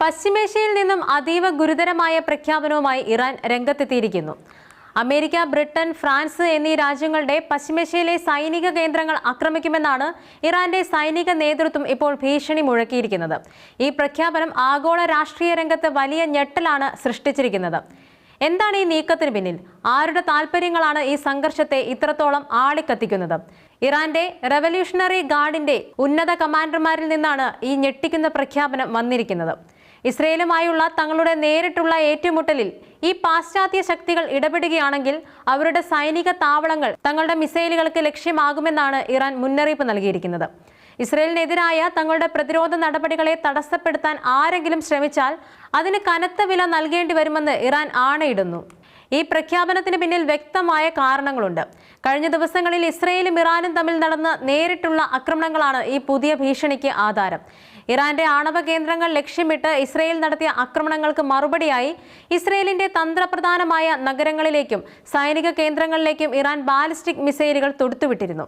പശ്ചിമേഷ്യയിൽ നിന്നും അതീവ ഗുരുതരമായ പ്രഖ്യാപനവുമായി ഇറാൻ രംഗത്തെത്തിയിരിക്കുന്നു. അമേരിക്ക ബ്രിട്ടൻ ഫ്രാൻസ് എന്നീ രാജ്യങ്ങളുടെ പശ്ചിമേഷ്യയിലെ സൈനിക കേന്ദ്രങ്ങൾ ആക്രമിക്കുമെന്നാണ് ഇറാന്റെ സൈനിക നേതൃത്വം ഇപ്പോൾ ഭീഷണി മുഴക്കിയിരിക്കുന്നത്. ഈ പ്രഖ്യാപനം ആഗോള രാഷ്ട്രീയ രംഗത്ത് വലിയ ഞെട്ടലാണ് സൃഷ്ടിച്ചിരിക്കുന്നത്. എന്താണ് ഈ നീക്കത്തിന് പിന്നിൽ? ആരുടെ താല്പര്യങ്ങളാണ് ഈ സംഘർഷത്തെ ഇത്രത്തോളം ആളിക്കത്തിക്കുന്നത്? ഇറാന്റെ റെവല്യൂഷണറി ഗാർഡിന്റെ ഉന്നത കമാൻഡർമാരിൽ നിന്നാണ് ഈ ഞെട്ടിക്കുന്ന പ്രഖ്യാപനം വന്നിരിക്കുന്നത്. ഇസ്രയേലുമായുള്ള തങ്ങളുടെ നേരിട്ടുള്ള ഏറ്റുമുട്ടലിൽ ഈ പാശ്ചാത്യ ശക്തികൾ ഇടപെടുകയാണെങ്കിൽ അവരുടെ സൈനിക താവളങ്ങൾ തങ്ങളുടെ മിസൈലുകൾക്ക് ലക്ഷ്യമാകുമെന്നാണ് ഇറാൻ മുന്നറിയിപ്പ് നൽകിയിരിക്കുന്നത്. ഇസ്രയേലിനെതിരായ തങ്ങളുടെ പ്രതിരോധ നടപടികളെ തടസ്സപ്പെടുത്താൻ ആരെങ്കിലും ശ്രമിച്ചാൽ അതിന് കനത്ത വില നൽകേണ്ടി വരുമെന്ന് ഇറാൻ ആണയിടുന്നു. ഈ പ്രഖ്യാപനത്തിന് പിന്നിൽ വ്യക്തമായ കാരണങ്ങളുണ്ട്. കഴിഞ്ഞ ദിവസങ്ങളിൽ ഇസ്രയേലും ഇറാനും തമ്മിൽ നടന്ന നേരിട്ടുള്ള ആക്രമണങ്ങളാണ് ഈ പുതിയ ഭീഷണിക്ക് ആധാരം. ഇറാന്റെ ആണവ കേന്ദ്രങ്ങൾ ലക്ഷ്യമിട്ട് ഇസ്രയേൽ നടത്തിയ ആക്രമണങ്ങൾക്ക് മറുപടിയായി ഇസ്രയേലിന്റെ തന്ത്രപ്രധാനമായ നഗരങ്ങളിലേക്കും സൈനിക കേന്ദ്രങ്ങളിലേക്കും ഇറാൻ ബാലിസ്റ്റിക് മിസൈലുകൾ തൊടുത്തുവിട്ടിരുന്നു.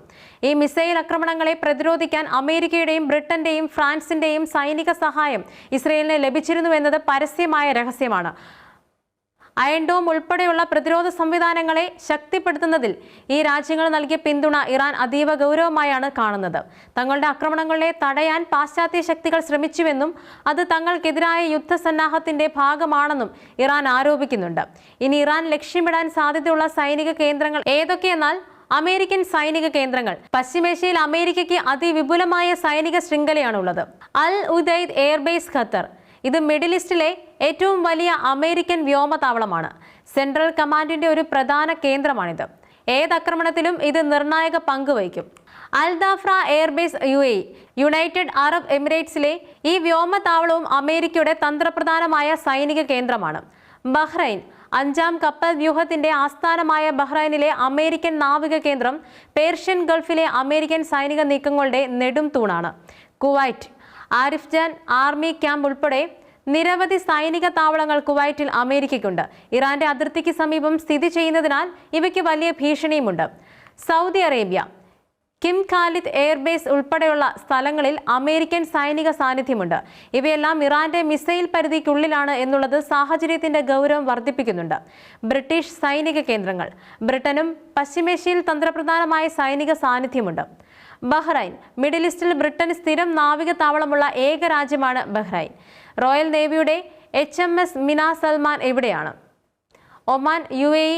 ഈ മിസൈൽ ആക്രമണങ്ങളെ പ്രതിരോധിക്കാൻ അമേരിക്കയുടെയും ബ്രിട്ടന്റെയും ഫ്രാൻസിന്റെയും സൈനിക സഹായം ഇസ്രയേലിന് ലഭിച്ചിരുന്നുവെന്നത് പരസ്യമായ രഹസ്യമാണ്. അയൺഡോം ഉൾപ്പെടെയുള്ള പ്രതിരോധ സംവിധാനങ്ങളെ ശക്തിപ്പെടുത്തുന്നതിൽ ഈ രാജ്യങ്ങൾ നൽകിയ പിന്തുണ ഇറാൻ അതീവ ഗൗരവമായാണ് കാണുന്നത്. തങ്ങളുടെ ആക്രമണങ്ങളെ തടയാൻ പാശ്ചാത്യ ശക്തികൾ ശ്രമിച്ചുവെന്നും അത് തങ്ങൾക്കെതിരായ യുദ്ധസന്നാഹത്തിന്റെ ഭാഗമാണെന്നും ഇറാൻ ആരോപിക്കുന്നുണ്ട്. ഇനി ഇറാൻ ലക്ഷ്യമിടാൻ സാധ്യതയുള്ള സൈനിക കേന്ദ്രങ്ങൾ ഏതൊക്കെയെന്നാൽ അമേരിക്കൻ സൈനിക കേന്ദ്രങ്ങൾ. പശ്ചിമേഷ്യയിൽ അമേരിക്കയ്ക്ക് അതിവിപുലമായ സൈനിക ശൃംഖലയാണുള്ളത്. Al Udeid airbase Qatar. ഇത് മിഡിൽ ഈസ്റ്റിലെ ഏറ്റവും വലിയ അമേരിക്കൻ വ്യോമതാവളമാണ്. സെൻട്രൽ കമാൻഡിന്റെ ഒരു പ്രധാന കേന്ദ്രമാണിത്. ഏതാക്രമണത്തിലും ഇത് നിർണായക പങ്ക് വഹിക്കും. Al Dhafra airbase U A United Arab എമിറേറ്റ്സിലെ ഈ വ്യോമതാവളവും അമേരിക്കയുടെ തന്ത്രപ്രധാനമായ സൈനിക കേന്ദ്രമാണ്. ബഹ്റൈൻ അഞ്ചാം കപ്പൽ വ്യൂഹത്തിന്റെ ആസ്ഥാനമായ ബഹ്റൈനിലെ അമേരിക്കൻ നാവിക കേന്ദ്രം പേർഷ്യൻ ഗൾഫിലെ അമേരിക്കൻ സൈനിക നീക്കങ്ങളുടെ നെടും തൂണാണ്. കുവൈറ്റ് ആരിഫ്ജാൻ ആർമി ക്യാമ്പ് ഉൾപ്പെടെ നിരവധി സൈനിക താവളങ്ങൾ കുവൈറ്റിൽ അമേരിക്കയ്ക്കുണ്ട്. ഇറാന്റെ അതിർത്തിക്ക് സമീപം സ്ഥിതി ചെയ്യുന്നതിനാൽ ഇവയ്ക്ക് വലിയ ഭീഷണിയുമുണ്ട്. Saudi Arabia King Khalid airbase ഉൾപ്പെടെയുള്ള സ്ഥലങ്ങളിൽ അമേരിക്കൻ സൈനിക സാന്നിധ്യമുണ്ട്. ഇവയെല്ലാം ഇറാന്റെ മിസൈൽ പരിധിക്കുള്ളിലാണ് എന്നുള്ളത് സാഹചര്യത്തിന്റെ ഗൗരവം വർദ്ധിപ്പിക്കുന്നുണ്ട്. ബ്രിട്ടീഷ് സൈനിക കേന്ദ്രങ്ങൾ ബ്രിട്ടനും പശ്ചിമേഷ്യയിൽ തന്ത്രപ്രധാനമായ സൈനിക സാന്നിധ്യമുണ്ട്. ബഹ്റൈൻ. മിഡിൽ ഈസ്റ്റിൽ ബ്രിട്ടൻ സ്ഥിരം നാവിക താവളമുള്ള ഏക രാജ്യമാണ് Bahrain. Royal നേവിയുടെ H M S Mina Salman എവിടെയാണ് ഒമാൻ യു എ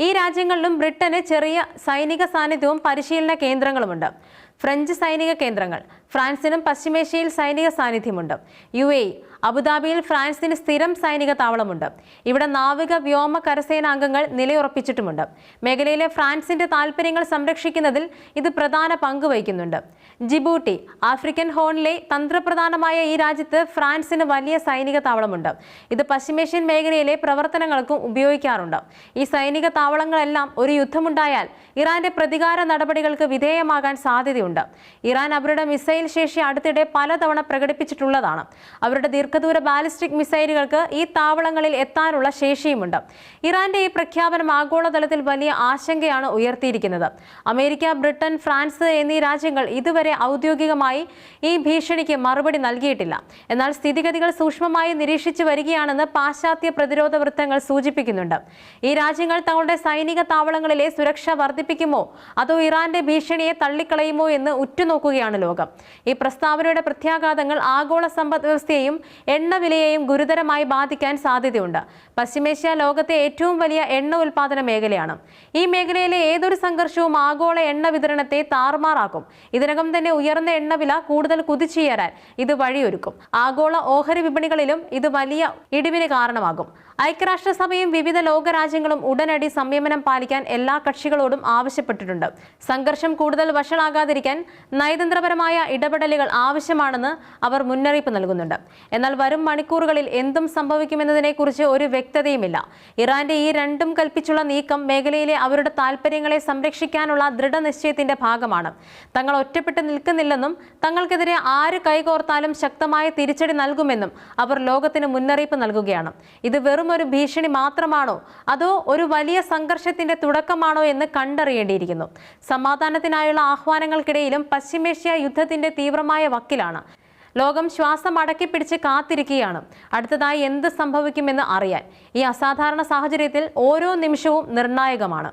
ഇ രാജ്യങ്ങളിലും ബ്രിട്ടന് ചെറിയ സൈനിക സാന്നിധ്യവും പരിശീലന കേന്ദ്രങ്ങളുമുണ്ട്. ഫ്രഞ്ച് സൈനിക കേന്ദ്രങ്ങൾ ഫ്രാൻസിനും പശ്ചിമേഷ്യയിൽ സൈനിക സാന്നിധ്യമുണ്ട്. യു എ അബുദാബിയിൽ ഫ്രാൻസിന് സ്ഥിരം സൈനിക താവളമുണ്ട്. ഇവിടെ നാവിക വ്യോമ കരസേന അംഗങ്ങൾ നിലയുറപ്പിച്ചിട്ടുമുണ്ട്. മേഖലയിലെ ഫ്രാൻസിന്റെ താൽപ്പര്യങ്ങൾ സംരക്ഷിക്കുന്നതിൽ ഇത് പ്രധാന പങ്ക് വഹിക്കുന്നുണ്ട്. ജിബൂട്ടി ആഫ്രിക്കൻ ഹോണിലെ തന്ത്രപ്രധാനമായ ഈ രാജ്യത്ത് ഫ്രാൻസിന് വലിയ സൈനിക താവളമുണ്ട്. ഇത് പശ്ചിമേഷ്യൻ മേഖലയിലെ പ്രവർത്തനങ്ങൾക്കും ഉപയോഗിക്കാറുണ്ട്. ഈ സൈനിക താവളങ്ങളെല്ലാം ഒരു യുദ്ധമുണ്ടായാൽ ഇറാന്റെ പ്രതികാര നടപടികൾക്ക് വിധേയമാകാൻ സാധ്യതയുണ്ട്. ഇറാൻ അവരുടെ മിസൈൽ ശേഷി അടുത്തിടെ പലതവണ പ്രകടിപ്പിച്ചിട്ടുള്ളതാണ്. അവരുടെ ദീർഘദൂര ബാലിസ്റ്റിക് മിസൈലുകൾക്ക് ഈ താവളങ്ങളിൽ എത്താനുള്ള ശേഷിയുമുണ്ട്. ഇറാന്റെ ഈ പ്രഖ്യാപനം ആഗോളതലത്തിൽ വലിയ ആശങ്കയാണ് ഉയർത്തിയിരിക്കുന്നത്. അമേരിക്ക ബ്രിട്ടൻ ഫ്രാൻസ് എന്നീ രാജ്യങ്ങൾ ഇതുവരെ ഔദ്യോഗികമായി ഈ ഭീഷണിക്ക് മറുപടി നൽകിയിട്ടില്ല. എന്നാൽ സ്ഥിതിഗതികൾ സൂക്ഷ്മമായി നിരീക്ഷിച്ചു വരികയാണെന്ന് പാശ്ചാത്യ പ്രതിരോധ വൃത്തങ്ങൾ സൂചിപ്പിക്കുന്നുണ്ട്. ഈ രാജ്യങ്ങൾ തങ്ങളുടെ സൈനിക താവളങ്ങളിലെ സുരക്ഷ വർദ്ധിപ്പിക്കുമോ? അതോ ഇറാന്റെ ഭീഷണിയെ തള്ളിക്കളയുമോ എന്ന് ഉറ്റുനോക്കുകയാണ് ലോകം. ഈ പ്രസ്താവനയുടെ പ്രത്യാഘാതങ്ങൾ ആഗോള സമ്പദ് വ്യവസ്ഥയെയും എണ്ണവിലയെയും ഗുരുതരമായി ബാധിക്കാൻ സാധ്യതയുണ്ട്. പശ്ചിമേഷ്യ ലോകത്തെ ഏറ്റവും വലിയ എണ്ണ ഉൽപാദന മേഖലയാണ്. ഈ മേഖലയിലെ ഏതൊരു സംഘർഷവും ആഗോള എണ്ണ വിതരണത്തെ താറുമാറാക്കും. ഇതിനകം തന്നെ ഉയർന്ന എണ്ണവില കൂടുതൽ കുതിച്ചുയരാൻ ഇത് വഴിയൊരുക്കും. ആഗോള ഓഹരി വിപണികളിലും ഇത് വലിയ ഇടിവിന് കാരണമാകും. ഐക്യരാഷ്ട്രസഭയും വിവിധ ലോകരാജ്യങ്ങളും ഉടനടി സംയമനം പാലിക്കാൻ എല്ലാ കക്ഷികളോടും ആവശ്യപ്പെട്ടിട്ടുണ്ട്. സംഘർഷം കൂടുതൽ വഷളാകാതിരിക്കാൻ നയതന്ത്രപരമായ ഇടപെടലുകൾ ആവശ്യമാണെന്ന് അവർ മുന്നറിയിപ്പ് നൽകുന്നുണ്ട്. എന്നാൽ വരും മണിക്കൂറുകളിൽ എന്തും സംഭവിക്കുമെന്നതിനെക്കുറിച്ച് ഒരു വ്യക്തതയുമില്ല. ഇറാന്റെ ഈ രണ്ടും കൽപ്പിച്ചുള്ള നീക്കം മേഖലയിലെ അവരുടെ താൽപ്പര്യങ്ങളെ സംരക്ഷിക്കാനുള്ള ദൃഢനിശ്ചയത്തിന്റെ ഭാഗമാണ്. തങ്ങൾ ഒറ്റപ്പെട്ട് നിൽക്കുന്നില്ലെന്നും തങ്ങൾക്കെതിരെ ആര് കൈകോർത്താലും ശക്തമായ തിരിച്ചടി നൽകുമെന്നും അവർ ലോകത്തിന് മുന്നറിയിപ്പ് നൽകുകയാണ്. ഇത് വെറും ഒരു ഭീഷണി മാത്രമാണോ? അതോ ഒരു വലിയ സംഘർഷത്തിന്റെ തുടക്കമാണോ എന്ന് കണ്ടറിയേണ്ടിയിരിക്കുന്നു. സമാധാനത്തിനായുള്ള ആഹ്വാനങ്ങൾക്കിടയിലും പശ്ചിമേഷ്യ യുദ്ധത്തിന്റെ തീവ്രമായ വക്കിലാണ്. ലോകം ശ്വാസം അടക്കി പിടിച്ച് കാത്തിരിക്കുകയാണ്. അടുത്തതായി എന്ത് സംഭവിക്കുമെന്ന് അറിയാൻ ഈ അസാധാരണ സാഹചര്യത്തിൽ ഓരോ നിമിഷവും നിർണായകമാണ്.